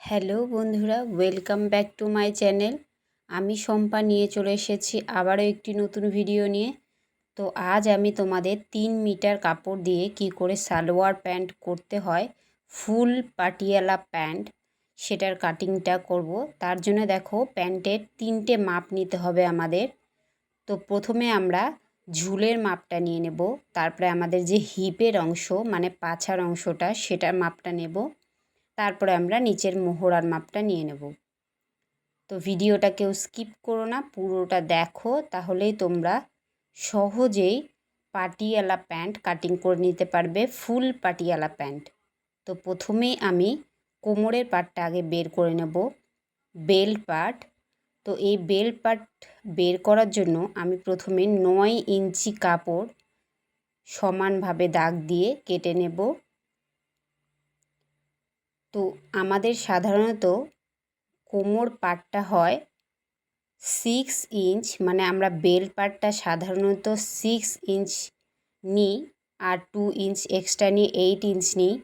Hello বন্ধুরা, welcome back to my channel. আমি শম্পা নিয়ে চলে এসেছি আবারও একটি নতুন ভিডিও নিয়ে। তো আজ আমি তোমাদের তিন মিটার কাপড় দিয়ে কি করে সালোয়ার প্যান্ট করতে হয়, ফুল পাটিয়ালা প্যান্ট, সেটার কাটিংটা করব। তার জন্য দেখো, প্যান্টের তিনটে মাপ নিতে হবে আমাদের। তো প্রথমে আমরা ঝুলের মাপটা নিয়ে নেব, তারপরে আমাদের যে হিপের অংশ মানে পাছার অংশটা, সেটার মাপটা নেব। তারপরে আমরা নিচের মোহরার মাপটা নিয়ে নেব। তো ভিডিওটা কেউ স্কিপ করো না, পুরোটা দেখো, তাহলেই তোমরা সহজেই পাটিয়ালা প্যান্ট কাটিং করে নিতে পারবে, ফুল পাটিয়ালা প্যান্ট। তো প্রথমেই আমি কোমরের পাটটা আগে বের করে নেব, বেল পাট। তো এই বেল পাট বের করার জন্য আমি প্রথমে নয় ইঞ্চি কাপড় সমানভাবে দাগ দিয়ে কেটে নেব। তো আমাদের সাধারণত কোমর পাটটা হয় সিক্স ইঞ্চ মানে আমরা বেল পাটটা সাধারণত সিক্স ইঞ্চ নিই আর টু ইঞ্চ এক্সট্রা নিই এইট ইঞ্চ নিই।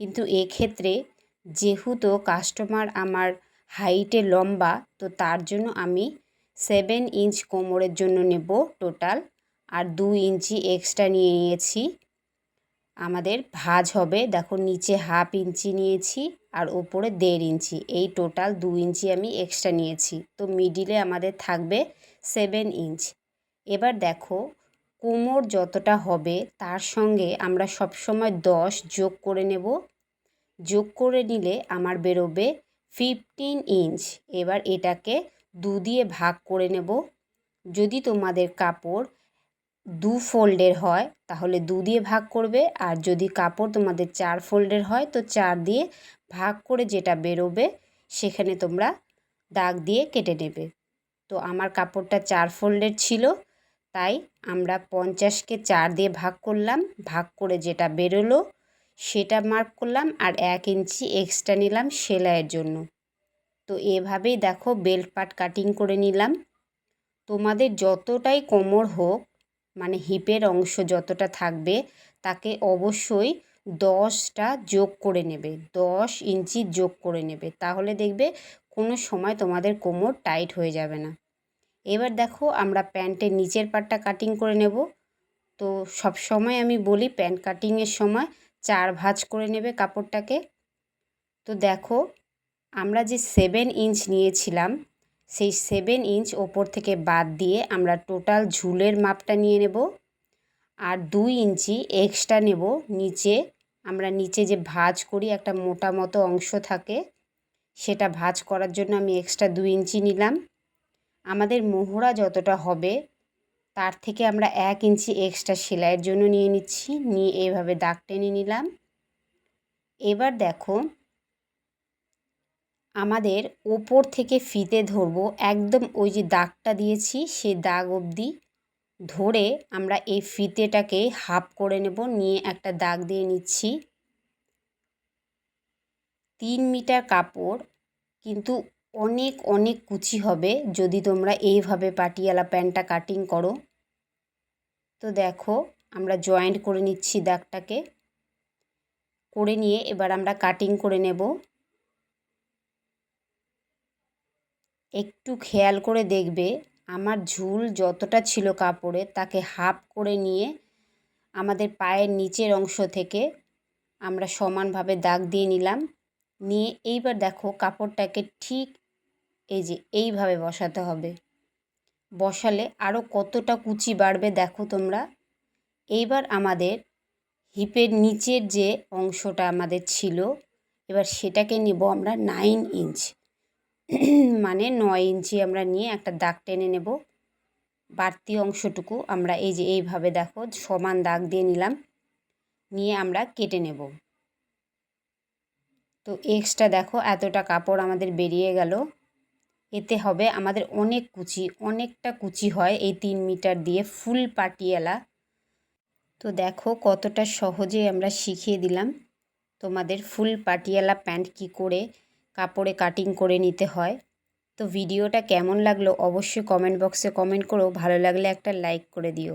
কিন্তু এক্ষেত্রে যেহেতু কাস্টমার আমার হাইটে লম্বা, তো তার জন্য আমি সেভেন ইঞ্চ কোমরের জন্য নেব টোটাল আর দু ইঞ্চি এক্সট্রা নিয়ে নিয়েছি। আমাদের ভাজ হবে। দেখো, নিচে হাফ ইঞ্চি নিয়েছি আর ওপরে দেড় ইঞ্চি। এই টোটাল দু ইঞ্চি আমি এক্সট্রা নিয়েছি। তো মিডিলে আমাদের থাকবে সেভেন ইঞ্চ। এবার দেখো, কোমর যতটা হবে তার সঙ্গে আমরা সবসময় দশ যোগ করে নেব। যোগ করে নিলে আমার বেরোবে ফিফটিন ইঞ্চ। এবার এটাকে দু দিয়ে ভাগ করে নেব। যদি তোমাদের কাপড় দু ফোল্ডের হয়, তাহলে দু দিয়ে ভাগ করবে। আর যদি কাপড় তোমাদের চার ফোল্ডের হয়, তো চার দিয়ে ভাগ করে যেটা বেরোবে, সেখানে তোমরা দাগ দিয়ে কেটে নেবে। তো আমার কাপড়টা চার ফোল্ডের ছিল, তাই আমরা পঞ্চাশকে চার দিয়ে ভাগ করলাম। ভাগ করে যেটা বেরোলো, সেটা মার্ক করলাম আর এক ইঞ্চি এক্সট্রা নিলাম সেলাইয়ের জন্য। তো এভাবেই দেখো বেল্ট পাট কাটিং করে নিলাম। তোমাদের যতটাই কোমর হোক মানে হিপের অংশ যতটা থাকবে, তাকে অবশ্যই দশটা যোগ করে নেবে, দশ ইঞ্চি যোগ করে নেবে। তাহলে দেখবে কোনো সময় তোমাদের কোমর টাইট হয়ে যাবে না। এবার দেখো আমরা প্যান্টের নিচের পাটটা কাটিং করে নেব। তো সব সময় আমি বলি প্যান্ট কাটিংয়ের সময় চার ভাঁজ করে নেবে কাপড়টাকে। তো দেখো আমরা যে সেভেন ইঞ্চ নিয়েছিলাম সেই সেভেন ইঞ্চ ওপর থেকে বাদ দিয়ে আমরা টোটাল ঝুলের মাপটা নিয়ে নেব। আর দুই ইঞ্চি এক্সট্রা নেব। নিচে আমরা নিচে যে ভাজ করি একটা মোটা মতো অংশ থাকে, সেটা ভাজ করার জন্য আমি এক্সট্রা দুই ইঞ্চি নিলাম। আমাদের মোহরা যতটা হবে, তার থেকে আমরা এক ইঞ্চি এক্সট্রা সেলাইয়ের জন্য নিয়ে নিচ্ছি। নিয়ে এভাবে দাগ টেনে নিলাম। এবার দেখো আমাদের ওপর থেকে ফিতে ধরবো। একদম ওই যে দাগটা দিয়েছি, সে দাগ অবধি ধরে আমরা এই ফিতেটাকে হাফ করে নেব। নিয়ে একটা দাগ দিয়ে নিচ্ছি। তিন মিটার কাপড়, কিন্তু অনেক অনেক কুচি হবে যদি তোমরা এইভাবে পাটিয়ালা প্যান্টটা কাটিং করো। তো দেখো, আমরা জয়েন্ট করে নিচ্ছি দাগটাকে। করে নিয়ে এবার আমরা কাটিং করে নেব। একটু খেয়াল করে দেখবে আমার ঝুল যতটা ছিল কাপড়ে তাকে হাফ করে নিয়ে আমাদের পায়ের নিচের অংশ থেকে আমরা সমানভাবে দাগ দিয়ে নিলাম। নিয়ে এইবার দেখো কাপড়টাকে ঠিক এই যে এইভাবে বসাতে হবে। বসালে আরও কতটা কুচি বাড়বে দেখো তোমরা। এইবার আমাদের হিপের নিচের যে অংশটা আমাদের ছিল, এবার সেটাকে নিব আমরা নাইন ইঞ্চ মানে নয় ইঞ্চি আমরা নিয়ে একটা দাগ টেনে নেব। বাড়তি অংশটুকু আমরা এই যে এইভাবে দেখো সমান দাগ দিয়ে নিলাম। নিয়ে আমরা কেটে নেব। তো এক্সট্রা দেখো এতটা কাপড় আমাদের বেরিয়ে গেল। এতে হবে আমাদের অনেক কুচি, অনেকটা কুচি হয় এই তিন মিটার দিয়ে ফুল পাটিয়ালা। তো দেখো কতটা সহজে আমরা শিখিয়ে দিলাম তোমাদের ফুল পাটিয়ালা প্যান্ট কি করে কাপড়ে কাটিং করে নিতে হয়। তো ভিডিওটা কেমন লাগল অবশ্যই কমেন্ট বক্সে কমেন্ট করো। ভালো লাগলে একটা লাইক করে দিও।